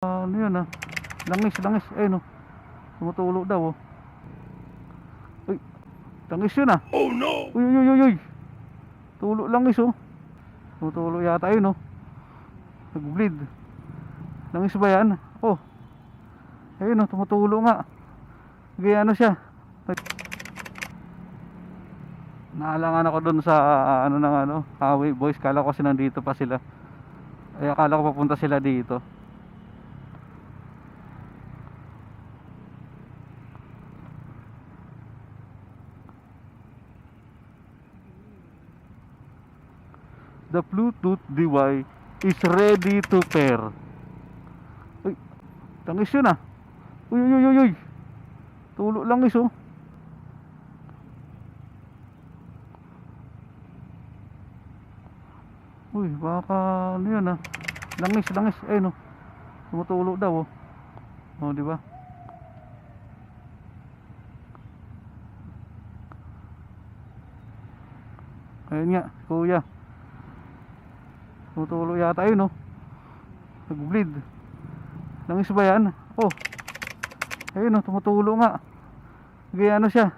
ano yun ah. Langis, langis. Ayun oh. Tumutulo daw oh. Uy. Langis yun ah. Oh no! Uy, uy, uy, uy. Tulo langis oh. Tumutulo yata yun oh. Nag-bleed. Langis ba yan? Oh. Ayun oh, tumutulo nga. Gaya ano siya. Naalangan ako doon sa ano ng ano, Highway Boys. Kala ko kasi nandito pa sila. Ay akala ko papunta sila dito. The Bluetooth DY is ready to pair. Uy, tangis yun ah. Uy, uy, uy, uy. Tulo langis oh. Uy, baka ano yun ah. Langis, langis. Ayun oh. Tumutulo daw oh. Oh, di ba? Ayun nga, kuya. Tumutulo yata yun oh. Nag-bleed. Langis ba yan? Oh. Ayun oh, tumutulo nga. Gaya ano siya.